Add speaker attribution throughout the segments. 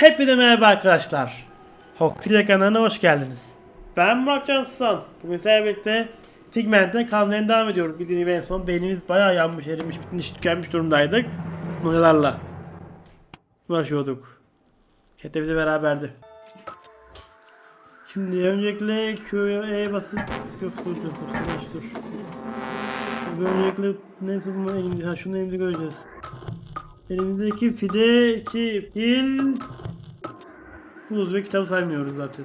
Speaker 1: Hepinize merhaba arkadaşlar. Hoktile kanalına hoş geldiniz. Ben Murat Cansızan. Bugün sizlerle birlikte Figment'e kalmaya devam ediyoruz. Bildiğiniz gibi en son beynimiz bayağı yanmış, erimiş, bitmiş, tükenmiş durumdaydık. Bunlarla uğraşıyorduk. Kete bize beraberdi. Şimdi öncelikle Q'ya E basıp yok dur dur dur dur. Şimdi Öncelikle neyse bunu elimde ha şunu elimde göreceğiz. Elimizdeki fide, iki pil, buz ve kitap saymıyoruz zaten.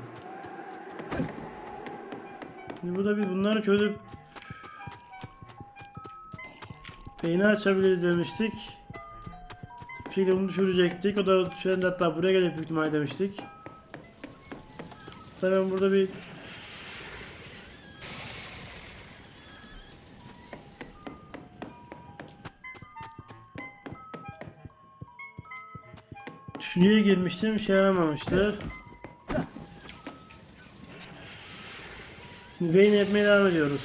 Speaker 1: Şimdi burada biz bunları çözüp beyni açabiliriz demiştik. Bir şekilde bunu düşürecektik. O da düşen hatta buraya gelecek büyük ihtimalle demiştik. Tabii burada bir Düşünceye girmiştim, şey yaramamıştı. Beyin yapmaya devam ediyoruz.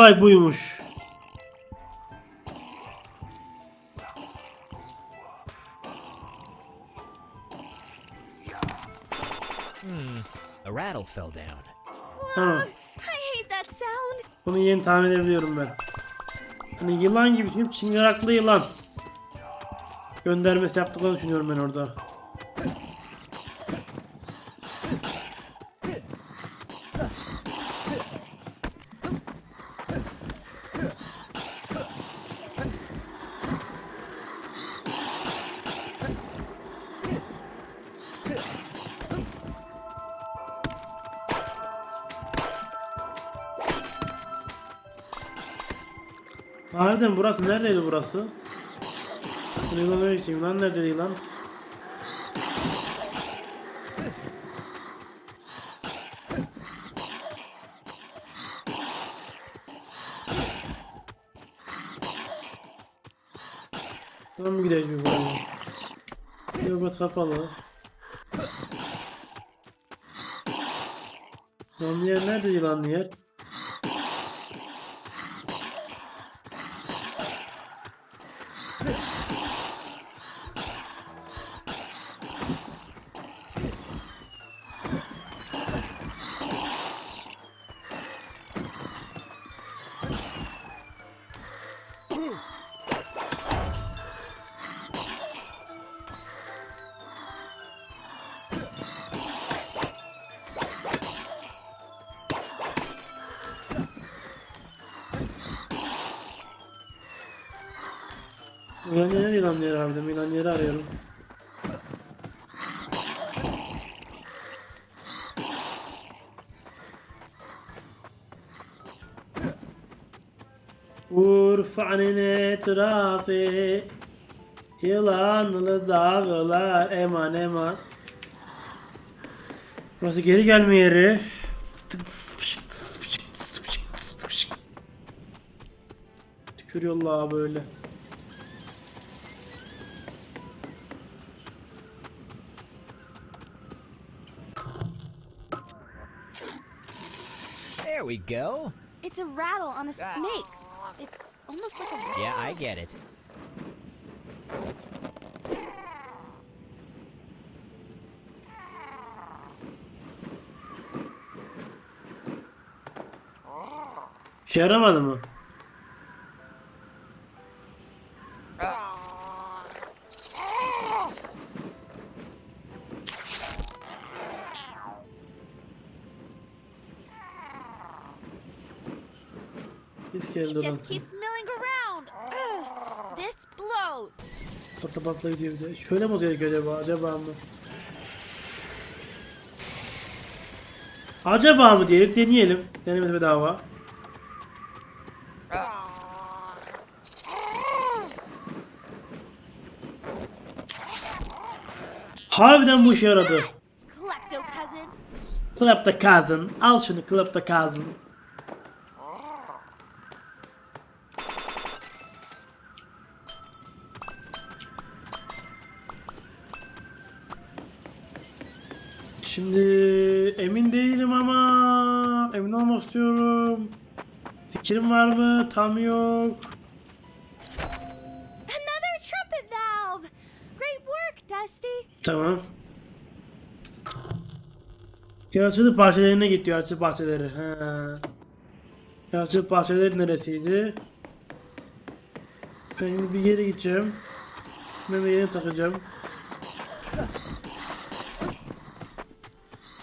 Speaker 1: Olay buymuş.
Speaker 2: A rattle fell down.
Speaker 1: Ha,
Speaker 3: I hate that sound.
Speaker 1: bunu yeni tahmin edebiliyorum ben. Hani yılan gibi düşünüp çıngıraklı yılan. Göndermesi yaptıklarını düşünüyorum ben orada. Burası neredeydi burası? Bu Yılan öyle şey. Yılan neredeydi yılan? Tamam mı gideceğiz buraya? Yok kapalı. Yılanlı yer nerede yılanlı yer? Yılan yeri yılan yeri harbiden yılan yeri arıyorum. Urfa'nın etrafı Yılanlı dağlar eman eman. Burası geri gelme yeri. Tükürüyorlar böyle
Speaker 2: we go.
Speaker 3: It's a rattle on a snake. It's almost like a
Speaker 2: Yeah, I get it.
Speaker 1: İşe yaramadı mı? Geldi
Speaker 3: just keeps milling around. Ugh, this blows.
Speaker 1: Patla patla gidiyor bir de. Şöyle mi oluyor acaba? Acaba mı? Acaba mı diyelim deneyelim. Denemesi bedava. Harbiden bu işe yaradı.
Speaker 3: Klepto cousin.
Speaker 1: Klapta kazın. Al şunu klapta kazın. Şimdi emin değilim ama emin olmak istiyorum. Fikrim var mı? Tam yok.
Speaker 3: Another trumpet valve! Great work, Dusty.
Speaker 1: Tamam. Yaratıcılık bahçelerine git yaratıcılık bahçeleri. Ha. Yaratıcılık bahçeleri neresiydi? Ben bir yere gideceğim. Ben bir yere takacağım.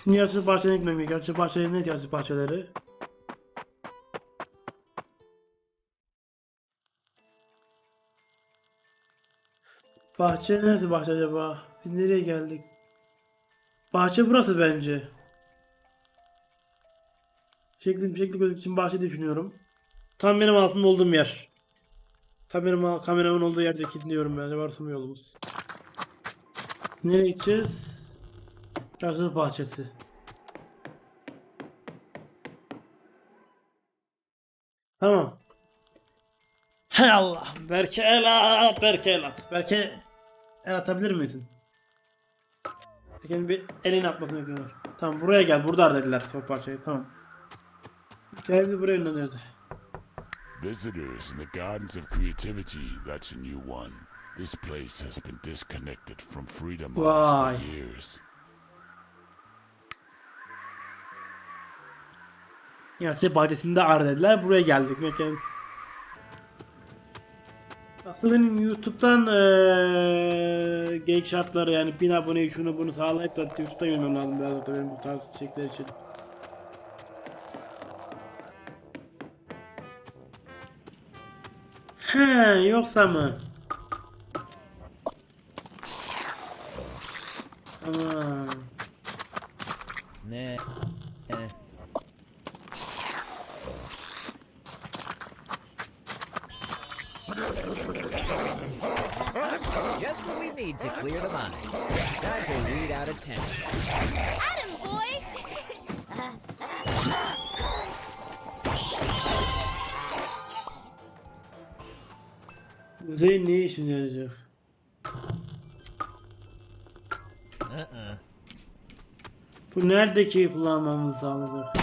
Speaker 1: Şimdi yaratıcılık bahçelerine gitmem gerekiyor. Yaratıcılık bahçeleri ne yaratıcılık bahçeleri? Bahçe neresi bahçe acaba? Biz nereye geldik? Bahçe burası bence. Şekli bir şekli gözük için bahçe düşünüyorum. Tam benim altında olduğum yer. Tam benim kameramın olduğu yerdeki dinliyorum bence. Varsa mı yolumuz? Nereye gideceğiz? Yaratıcılık bahçesi. Tamam. Hay Allah. Berke el at. Berke el at. Berke el atabilir misin? Berke'nin bir elini atmasını bekliyorlar. Tamam buraya gel. Burada dediler sok parçayı. Tamam. Gel bizi buraya yönlendiriyordu.
Speaker 4: Visitors in the Gardens of Creativity, that's a new one. This place has been disconnected from Freedom for years.
Speaker 1: Yaratıcı bahçesinde ar dediler. Buraya geldik. Mekan. Aslında benim YouTube'dan eee geyik şartları yani bin aboneyi şunu bunu sağlayıp da YouTube'dan yönmem lazım biraz da benim bu tarz içerikler için. He yoksa mı? Tamam.
Speaker 2: Nah. Eh. Just what we need to clear the mind. Time to weed out a tentacle.
Speaker 3: Adam, boy!
Speaker 1: Kuzey ne işine yarayacak?
Speaker 2: Uh-uh.
Speaker 1: Bu neredeki kullanmamızı sağlayacak?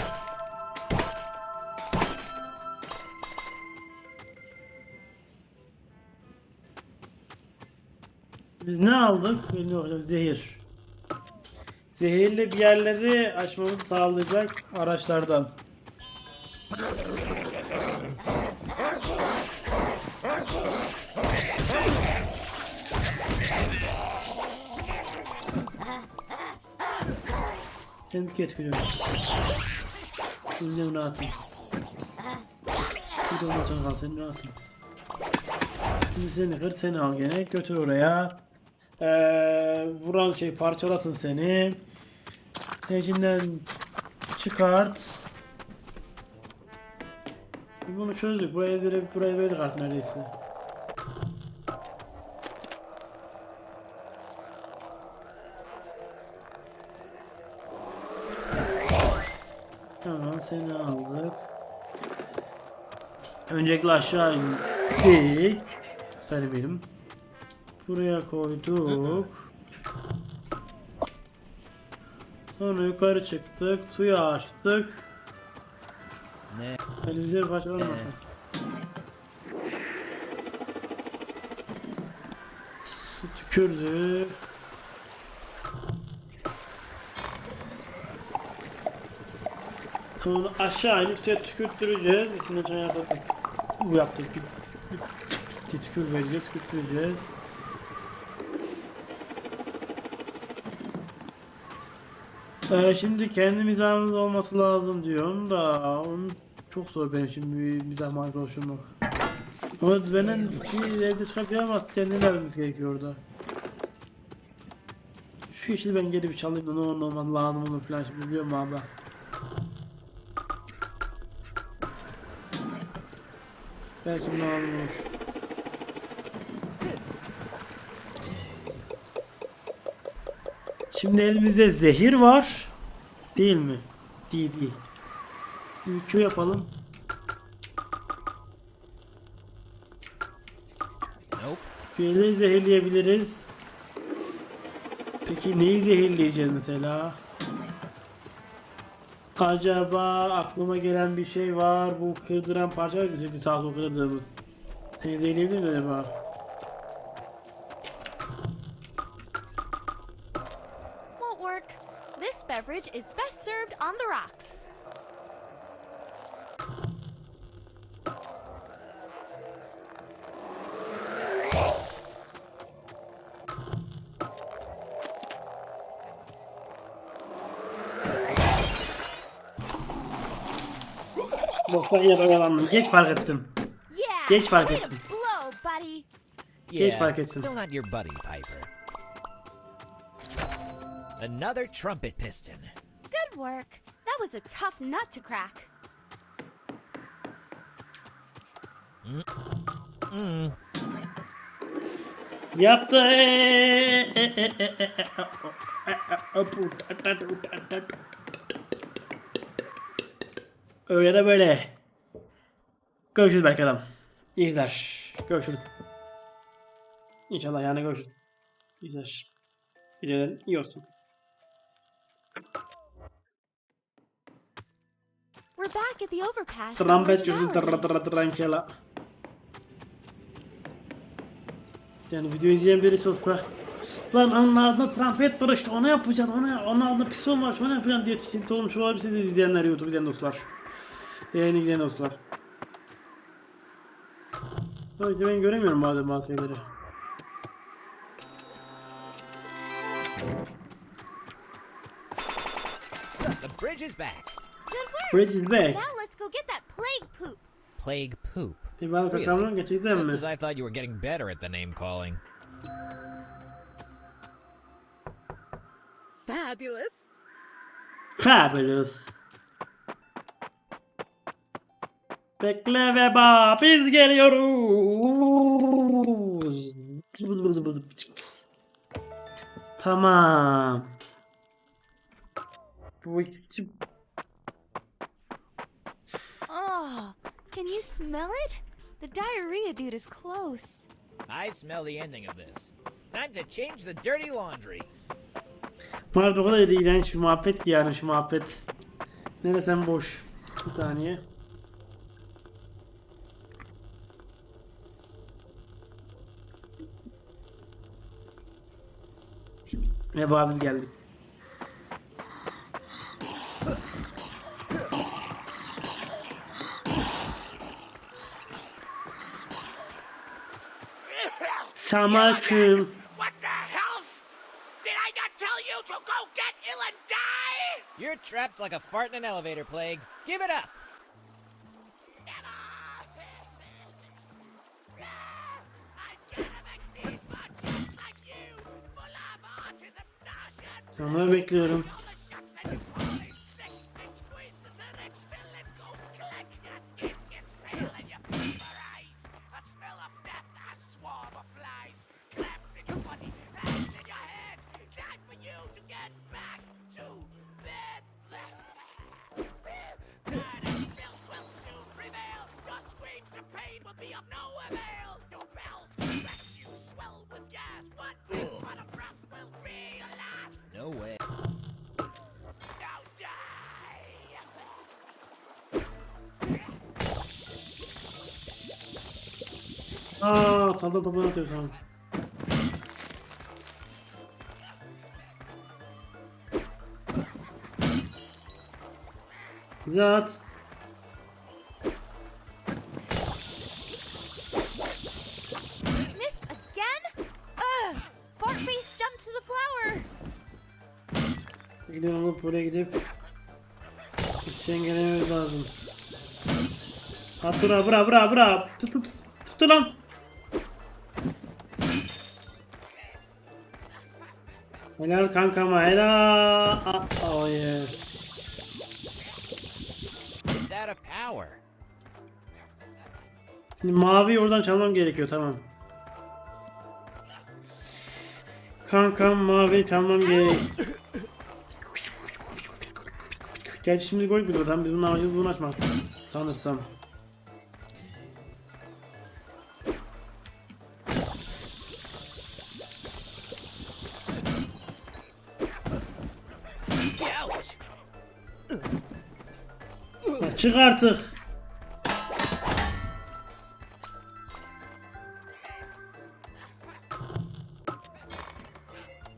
Speaker 1: Biz ne aldık? Belli hocam zehir. Zehirli bir yerleri açmamızı sağlayacak araçlardan. Seni bir etkiliyorum. Şimdi rahatım. Bir de senin rahatım. Şimdi seni kır seni al gene götür oraya. Ee, vuran şey parçalasın seni. Peşinden çıkart. Bunu çözdük. Buraya böyle buraya verdik artık neredeyse. Tamam seni aldık. Öncelikle aşağı indik. Tabii benim. Buraya koyduk. Sonra yukarı çıktık. Suyu açtık.
Speaker 2: Nah.
Speaker 1: Elimize bir parça olmasın. Su tükürdü. Sonra aşağı inip suya tükürttüreceğiz. İçinden çay yapalım. Bu yaptık. Bir, bir, bir tükür vereceğiz, Ee, şimdi kendi mizahımız olması lazım diyorum da onun çok zor benim şimdi bir mizah marka oluşturmak. Ama benim bir evde çıkartıyamaz kendini vermemiz gerekiyor orada. Şu işi ben geri bir çalayım da ne olur ne olmaz lazım onu falan şimdi biliyorum abi. Belki lazım olur. Şimdi elimizde zehir var. Değil mi? gittiydi. Ülkü yapalım.
Speaker 2: Nope.
Speaker 1: Zehirleyebiliriz. Peki neyi zehirleyeceğiz mesela? Acaba aklıma gelen bir şey var. Bu kırdıran parça var bizim sağ sol kırdığımız. Neyi zehirleyebilir mi acaba?
Speaker 3: Beverage is best served on the rocks.
Speaker 1: Boktan yere yakalandım. Geç fark ettim. Geç fark ettim.
Speaker 2: Yeah,
Speaker 1: fark ettim.
Speaker 2: still not your buddy, Piper. Another trumpet piston.
Speaker 3: Good work. That was a tough nut to crack.
Speaker 1: Yaptı. Öyle de böyle. Görüşürüz belki adam. İyi günler. Görüşürüz. İnşallah yani görüşürüz. İyi günler. Gecelerin iyi olsun.
Speaker 3: Back at the overpass. in
Speaker 1: Trompet
Speaker 3: Ridge
Speaker 1: çözül
Speaker 3: Valley.
Speaker 1: tırra tırra trankela. Yani video izleyen birisi olsa Lan onun ağzında trompet var işte onu yapacaksın ona onun ağzında piston var onu yapacaksın diye tilt olmuş olabilir siz de izleyenler YouTube izleyen dostlar. Yayını izleyen dostlar. Öyle ben göremiyorum bazen bazı şeyleri.
Speaker 2: The bridge is back.
Speaker 3: Good work.
Speaker 1: Bridge is back.
Speaker 3: Now let's go get that plague poop.
Speaker 2: Plague poop.
Speaker 1: Bir
Speaker 2: Really?
Speaker 1: rakamlar gerçekten
Speaker 2: Just
Speaker 1: mi?
Speaker 2: as I thought you were getting better at the name calling.
Speaker 5: Fabulous.
Speaker 1: Fabulous. Bekle ve bak biz geliyoruz. Tamam. Bu iki-
Speaker 3: can you smell it? The diarrhea dude is close.
Speaker 2: I smell the ending of this. Time to change the dirty laundry.
Speaker 1: Muhabbet o kadar iğrenç bir muhabbet ki yani şu muhabbet. Neresen boş. Bir saniye. Ve bu abi geldik. Samakım.
Speaker 6: What the hell? Did I not tell you to go get ill and die?
Speaker 2: You're trapped like a fart in an elevator, Plague. Give it up.
Speaker 6: I've got
Speaker 1: Aa, salda topunu atıyor tamam. Bize at.
Speaker 3: Missed again? Ugh! Fart face jumped to the flower.
Speaker 1: Gidelim alıp buraya gidip çengelememiz lazım. At bura bura bura bura. Tut tut tut tut lan. Helal kankama helal. Oh yeah.
Speaker 2: It's out of power.
Speaker 1: Şimdi mavi oradan çalmam gerekiyor tamam. Kankam mavi çalmam gerek. Gerçi şimdi bir oradan biz bunu amacımız bunu açmak. Sanırsam. Çık artık.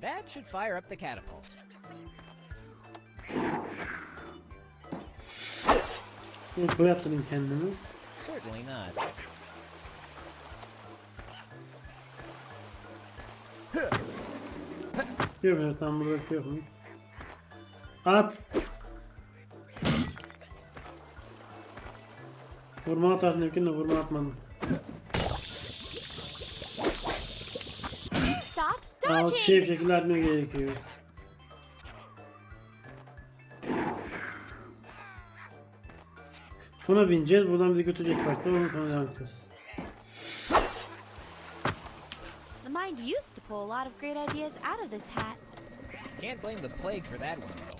Speaker 2: That should fire up the catapult.
Speaker 1: Attırayım kendimi.
Speaker 2: Certainly not.
Speaker 1: Yok yok tam burada bir şey yok? At. Vurma atarsın mümkün de vurma atmadım.
Speaker 3: Stop dodging!
Speaker 1: şey bir şekilde atmaya gerekiyor. Buna bineceğiz. Buradan bizi götürecek başta. Onu sonra devam edeceğiz.
Speaker 3: The mind used to pull a lot of great ideas out of this hat.
Speaker 2: Can't blame the plague for that one, though.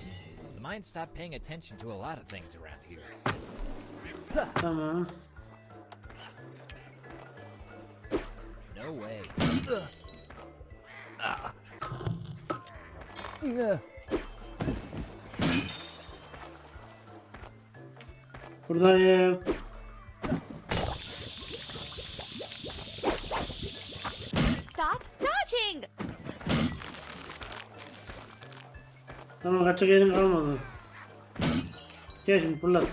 Speaker 2: The mind stopped paying attention to a lot of things around here.
Speaker 1: Tamam.
Speaker 2: No way. Ah.
Speaker 1: Buradayım.
Speaker 3: Stop dodging!
Speaker 1: Tamam kaçacak yerin kalmadı. Gel şimdi fırlat.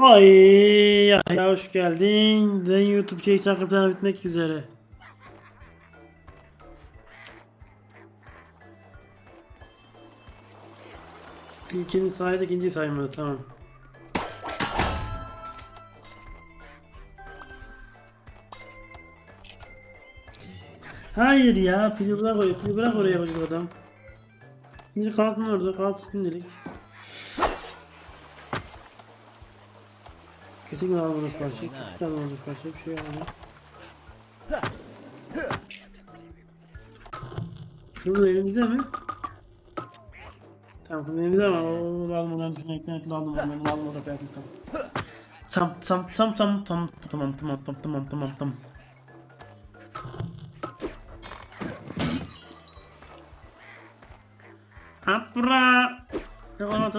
Speaker 1: Ay ya hoş geldin. Ben YouTube şey takipten bitmek üzere. İkinci sayede ikinci saymadı tamam. Hayır ya pili bırak oraya pili bırak oraya çocuk adam. Şimdi kalsın orada kalsın şimdilik. Kesin almadık parça. Kesin almadık parça bir şey almadık. Şurada elimizde mi? Tamam şimdi elimizde ama o almadan şunu ekranetli aldım ben almadan yapayım tamam. Tam tam tam tam tam tamam tamam tamam tamam tamam tamam. At bura. Devam at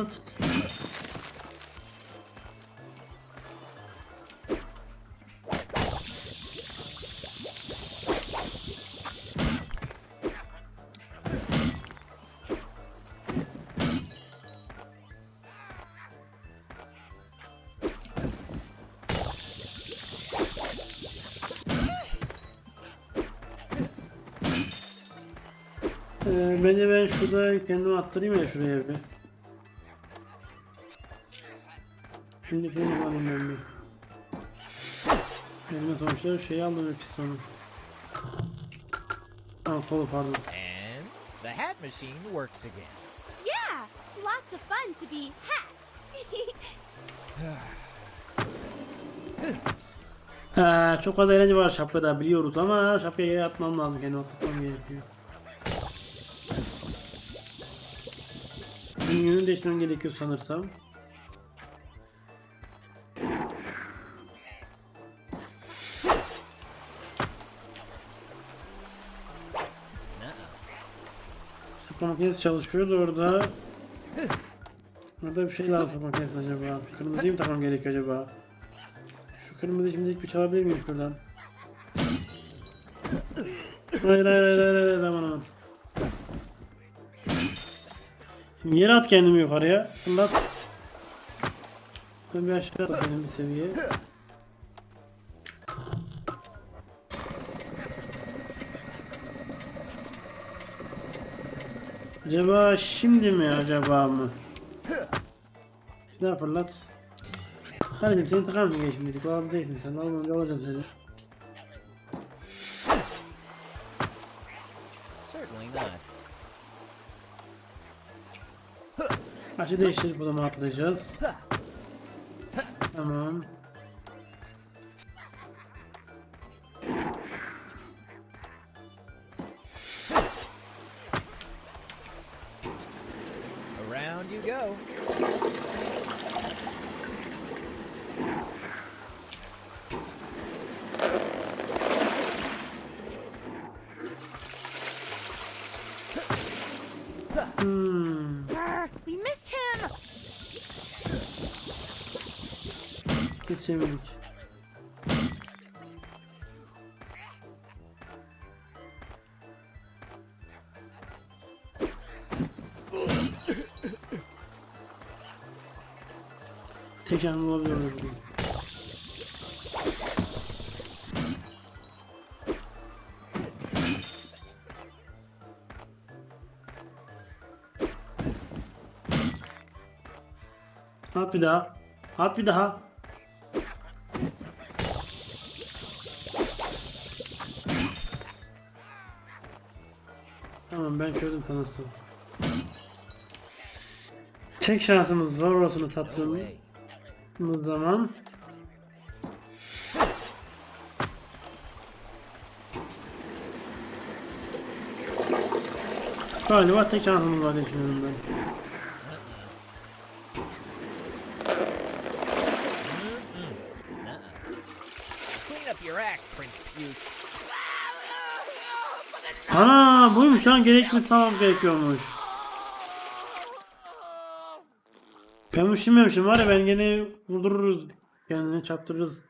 Speaker 1: şurada kendimi attırayım ya şuraya bir. Şimdi seni alayım ben bir. Elime sonuçta şey aldım bir pistonu. Aa kolu pardon.
Speaker 2: And the hat machine works again.
Speaker 3: Yeah! Lots of fun to be hat!
Speaker 1: Ha, çok fazla eğlence var şapkada biliyoruz ama şapkaya yere atmam lazım kendime atmam gerekiyor. Yönünü değiştirmem gerekiyor sanırsam. Şapka makinesi çalışıyordu orada. Orada bir şey lazım makinesi acaba. Kırmızıyı mı takmam gerekiyor acaba? Şu kırmızı şimdi bir çalabilir miyim şuradan? Hayır hayır hayır hayır hayır aman aman. Yere at kendimi yukarıya. Fırlat. Ben bir aşağı atayım bir seviye. Acaba şimdi mi acaba mı? Bir daha fırlat. Kardeşim seni takar mısın geç şimdilik? O değilsin sen. Almanca alacağım seni. Açı değiştirip buradan atlayacağız. Tamam. Yetişemedik. Tek anı olabilir orada. At bir daha. At bir daha. Ben çözdüm tanıştım. Tek şansımız var orasını tattığımız zaman. Galiba tek şansımız var diye düşünüyorum ben.
Speaker 2: Clean up your act, Prince Puke.
Speaker 1: Ana buymuş lan gerekli sağlam gerekiyormuş. Ben bunu düşünmemiştim var ya ben gene vurdururuz kendini çarptırırız.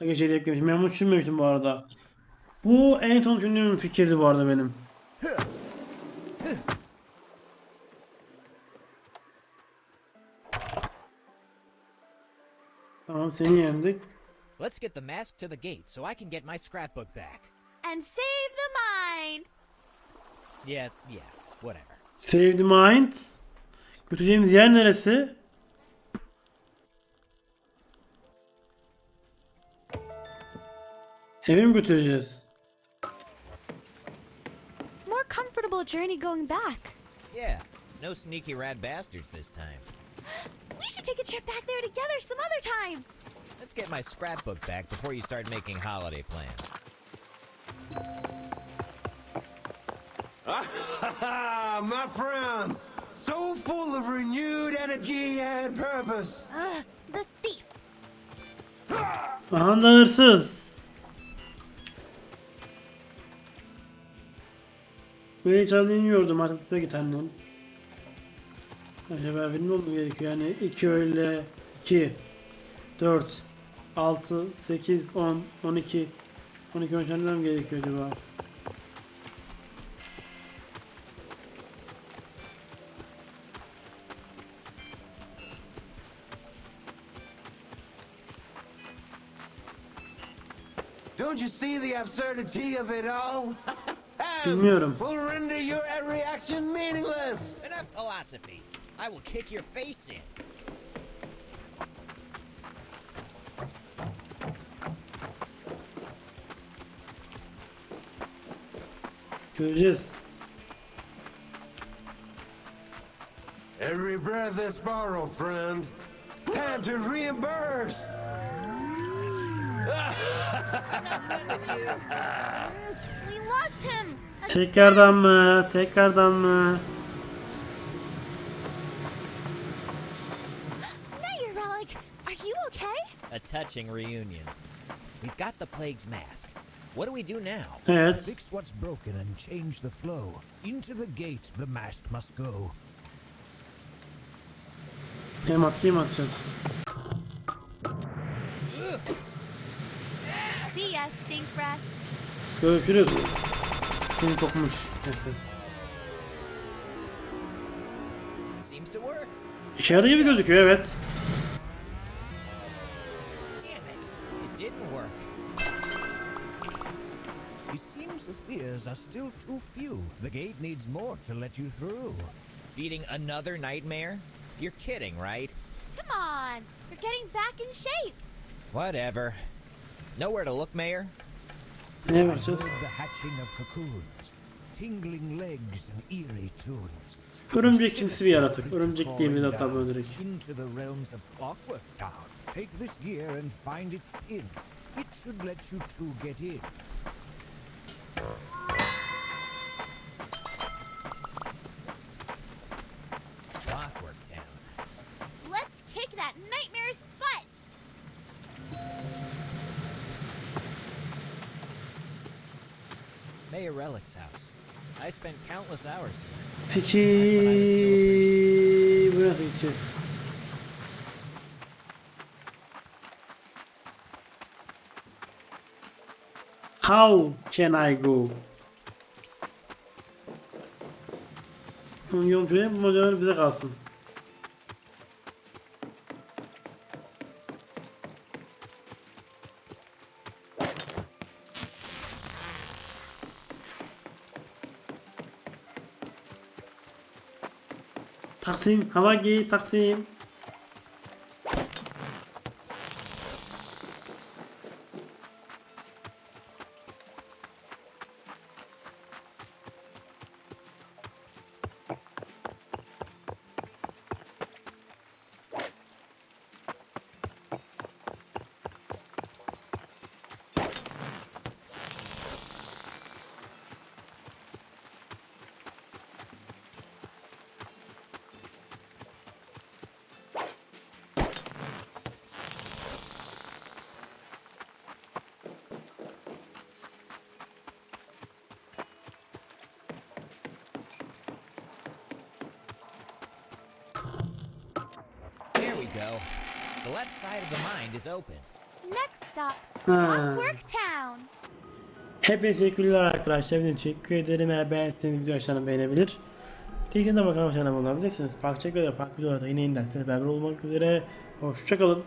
Speaker 1: Da gece eklemişim. Ben düşünmemiştim bu arada. Bu en son düşündüğüm fikirdi bu arada benim. Tamam seni yendik.
Speaker 2: Let's get the mask to the gate so I can get my scrapbook back.
Speaker 3: And save the mind!
Speaker 2: Yeah, yeah, whatever.
Speaker 1: Save the mind. Götüreceğimiz yer neresi? Eve mi götüreceğiz?
Speaker 3: More comfortable journey going back.
Speaker 2: Yeah, no sneaky rat bastards this time.
Speaker 3: We should take a trip back there together some other time!
Speaker 2: Let's get my scrapbook back before you start making holiday plans.
Speaker 5: Ah, my friends! So full of renewed energy and purpose.
Speaker 3: Ugh, the thief!
Speaker 1: Aha da hırsız. Bu heyecanı inmiyordum artık da git annem. Acaba benim olmam gerekiyor yani 2 öyle 2 4 6 8 10 12 12 13 mi gerekiyor acaba?
Speaker 5: See the absurdity of it all? Time
Speaker 1: Bilmiyorum.
Speaker 5: will render your every action meaningless.
Speaker 2: Enough philosophy. I will kick your face in.
Speaker 1: Göreceğiz.
Speaker 5: Every breath is borrowed, friend. Time to reimburse.
Speaker 3: We lost him!
Speaker 1: Tekrardan mı? Tekrardan mı?
Speaker 3: Mayor Relic, are you okay?
Speaker 2: A touching reunion. We've got the plague's mask. What do we do now?
Speaker 1: Evet.
Speaker 7: Fix what's broken and change the flow. Into the gate the mask must go.
Speaker 1: Hem maskeyi mi atacağız?
Speaker 3: See ya, stink breath.
Speaker 1: Görüşürüz. Seni kokmuş. Nefes.
Speaker 2: Seems to work.
Speaker 1: İşe yarıyor gibi gözüküyor evet.
Speaker 2: It. It didn't work.
Speaker 7: It seems the fears are still too few. The gate needs more to let you through.
Speaker 2: Beating another nightmare? You're kidding, right?
Speaker 3: Come on, you're getting back in shape.
Speaker 2: Whatever. Nowhere to look, Mayor?
Speaker 1: Ne yapacağız?
Speaker 7: heard the hatching of cocoons, tingling legs and eerie tunes.
Speaker 1: Örümcekimsi bir yaratık. Örümcek diye bir hatta böyle direkt.
Speaker 7: Take this gear and find its pin. It should let you two get in.
Speaker 1: Peki nasıl gideceğiz? How can I go? Yol şuraya bu modeller bize kalsın. Taksim, Havagi, Taksim.
Speaker 2: Go. The left side of the mine is open.
Speaker 3: Next stop,
Speaker 1: Ha.
Speaker 3: Worktown.
Speaker 1: Hepinize teşekkürler arkadaşlar. Hepinize teşekkür ederim. Eğer beğendiyseniz video aşağıdan beğenebilir. Televizyonda bakan aşağıdan bulabilirsiniz. Farklı şekilde farklı videolarda yine yeniden sizinle beraber olmak üzere. Hoşçakalın.